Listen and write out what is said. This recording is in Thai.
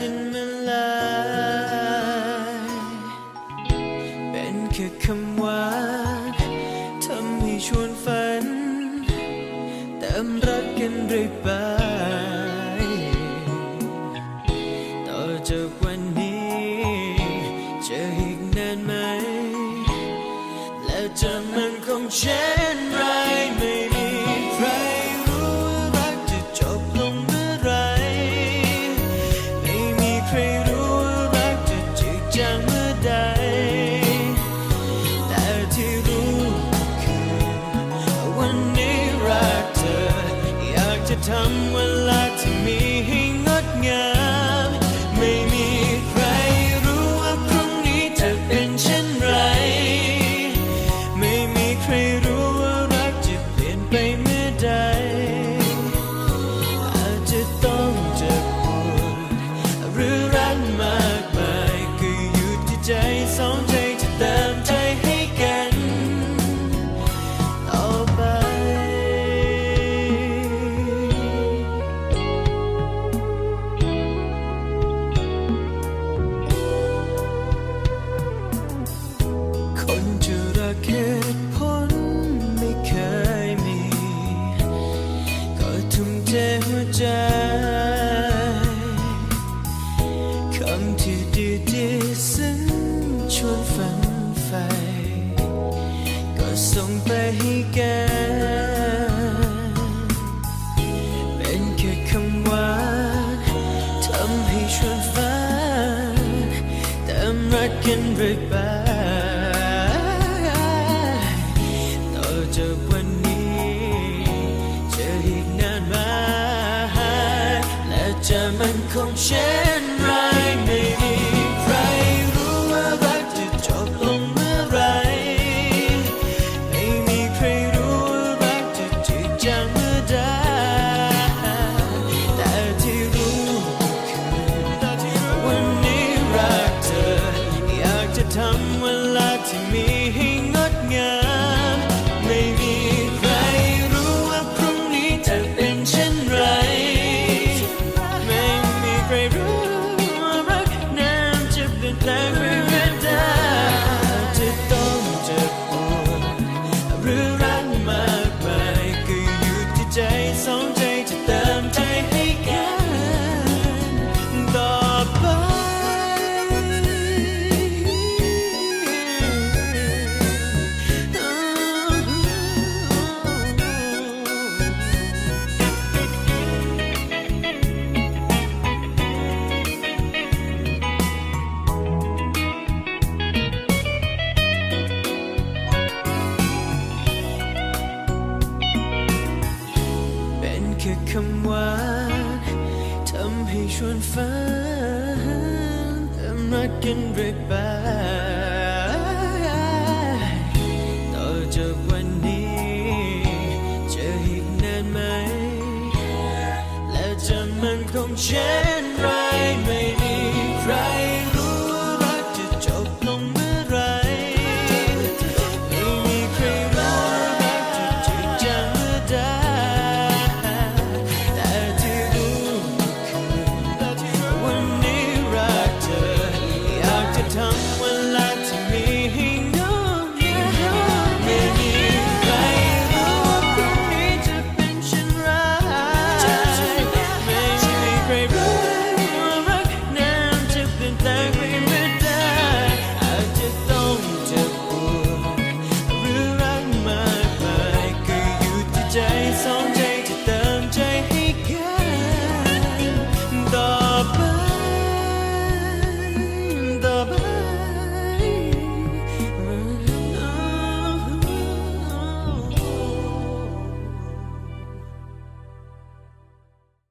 ดินมันลายเป็นแค่คำว่าทำให้ชวนฝันเติมรักกันเรื่อยไปต่อจากวันนี้จะอีกนานไหม และจะมันคงใช่ time will กันเรื่อยไปต่อจากวันนี้จะอีกนานไหมและจะมันคงเช่นไร คำว่าทำให้ชวนฝันรักกันเรื่อยไปต่อจากวันนี้จะอีกนานไหม และจะมันคงเช่นไร